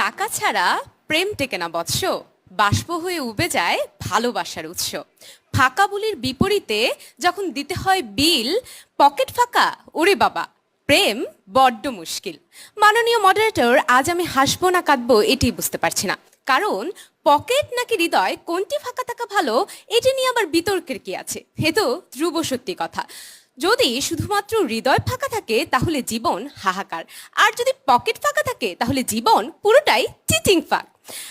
টাকা ছাড়া প্রেম টেকে না বৎস। বাষ্প হয়ে উবে যায় ভালোবাসার উৎস। ফাঁকা বুলির বিপরীতে যখন দিতে হয় বিল, পকেট ফাঁকা, ওরে বাবা, প্রেম বড্ড মুশকিল। মাননীয় মডারেটর আজ আমি হাসবো না কাঁদবো এটি বুঝতে পারছি না। কারণ পকেট নাকি হৃদয়, কোনটি ফাঁকা থাকা ভালো, এটি নিয়ে আবার বিতর্কের কি আছে? এ তো ধ্রুব সত্যি কথা। যদি শুধুমাত্র হৃদয় ফাঁকা থাকে, তাহলে জীবন হাহাকার। আর যদি পকেট ফাঁকা থাকে, তাহলে জীবন পুরোটাই চিচিং ফাঁক।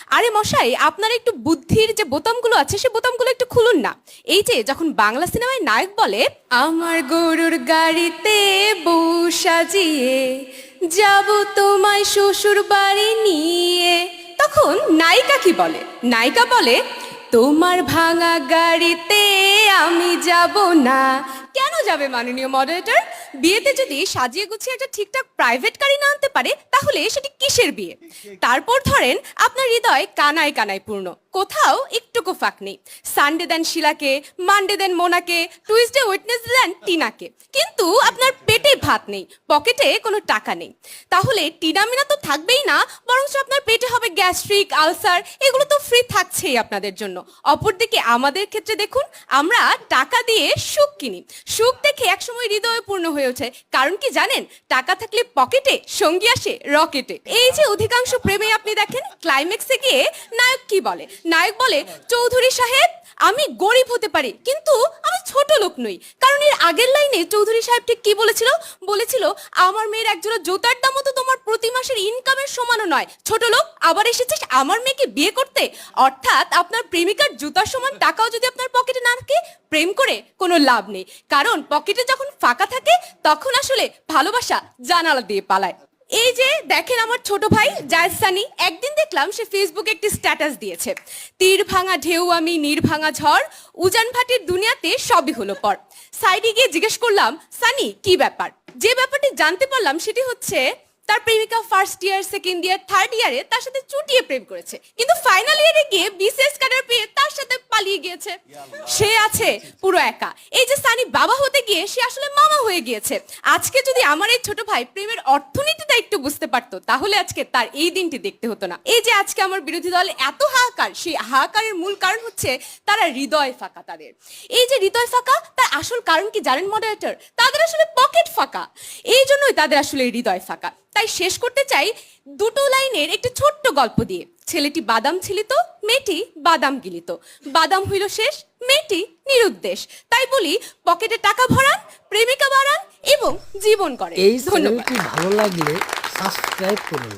আরে মশাই, আপনার একটু বুদ্ধির যে বোতামগুলো আছে, সে বোতামগুলো একটু খুলুন না। এই যে, যখন বাংলা সিনেমায় নায়ক বলে, আমার গরুর গাড়িতে বউ সাজিয়ে, যাব তোমায় শ্বশুর বাড়ি নিয়ে। তখন নায়িকা কি বলে? নায়িকা বলে, তোমার ভাঙা গাড়িতে আমি যাব না যাবে মাননীয় মডারেটর বিয়েতে যদি সাজিয়ে গুছিয়ে একটা ঠিকঠাক প্রাইভেট গাড়ি না আনতে পারে, তাহলে সেটি কিসের বিয়ে? তারপর ধরেন আপনার হৃদয় কানায় কানায় পূর্ণ। কোথাও একটুকু ফাঁক নেই। সানডে দেন শিলাকে মানডে দেন মোনাকে টুইসডে উইটনেস দেন টিনাকে। কিন্তু আপনার পেটে ভাত নেই, পকেটে কোনো টাকা নেই। তাহলে টিনা মিনা তো থাকবেই না, বরঞ্চ আপনার পেটে হবে গ্যাস্ট্রিক, আলসার, এগুলো তো ফ্রি থাকছেই আপনাদের জন্য। অপরদিকে আমাদের ক্ষেত্রে দেখুন, আমরা টাকা দিয়ে সুখ কিনি। সুখ দেখে একসময় হৃদয় পূর্ণ হয়ে ওঠে। কারণ কি জানেন, টাকা থাকলে পকেটে সঙ্গী আসে রকেটে। এই যে অধিকাংশ প্রেমে আপনি দেখেন ক্লাইম্যাক্সে গিয়ে নায়ক কি বলে? নায়ক বলে, চৌধুরী সাহেব, আমি গরিব হতে পারি, কিন্তু আমি ছোট লোক নই। কারণ এর আগের লাইনে চৌধুরী সাহেব ঠিক কি বলেছিল? বলেছিল, আমার মেয়ের একজোড়া জুতার দামও তো তোমার প্রতি মাসের ইনকামের সমানও নয়। ছোট লোক, আবার এসেছিস আমার মেয়েকে বিয়ে করতে? অর্থাৎ আপনার প্রেমিকার জুতার সমান টাকাও যদি আপনার পকেটে না থাকে, প্রেম করে কোনো লাভ নেই। কারণ পকেটে যখন ফাঁকা থাকে, তখন আসলে ভালোবাসা জানালা দিয়ে পালায়। এই যে দেখেন আমার ছোট ভাই জায়সানি একদিন দেখলাম সে ফেসবুকে একটি স্ট্যাটাস দিয়েছে। তীর ভাঙা ঢেউ আমি, নীর ভাঙা ঝড়, উজান ভাটির দুনিয়াতে সবই হলো পর। সাইডে গিয়ে জিজ্ঞেস করলাম, সানি, কি ব্যাপার? যে ব্যাপারটি জানতে পারলাম সেটি হচ্ছে তার প্রেমিকা first year second year third ইয়ারে তার সাথে চুটিয়ে প্রেম করেছে। কিন্তু ফাইনাল ইয়ারে গিয়ে বিসিএস ক্যাডার পেয়ে তার সাথে পালিয়ে গিয়েছে। সে আছে পুরো একা। এই যে সানি বাবা হতে গিয়ে সে আসলে মামা হয়ে গিয়েছে। আজকে যদি আমার এই ছোট ভাই প্রেমের অর্থনীতিটা একটু বুঝতে পারতো, তাহলে আজকে তার এই দিনটি দেখতে হতো না। এই যে আজকে আমার বিরোধী দল এত হাহাকার, সেই হাহাকারের মূল কারণ হচ্ছে তারা হৃদয় ফাঁকা তাদের। এই যে হৃদয় ফাঁকা, তার আসল কারণ কি জানেন মডারেটর তাদের আসলে পকেট ফাঁকা। এই জন্যই তাদের আসলে হৃদয় ফাঁকা। তাই শেষ করতে চাই দুটো লাইনের একটি ছোট্ট গল্প দিয়ে। ছেলেটি বাদাম ছিলিত মেয়েটি বাদাম গিলিত। বাদাম হইল শেষ মেয়েটি নিরুদ্দেশ। তাই বলি পকেটে টাকা ভরান প্রেমিকা বাড়ান এবং জীবন করে এই ভালো লাগলে সাবস্ক্রাইব করুন।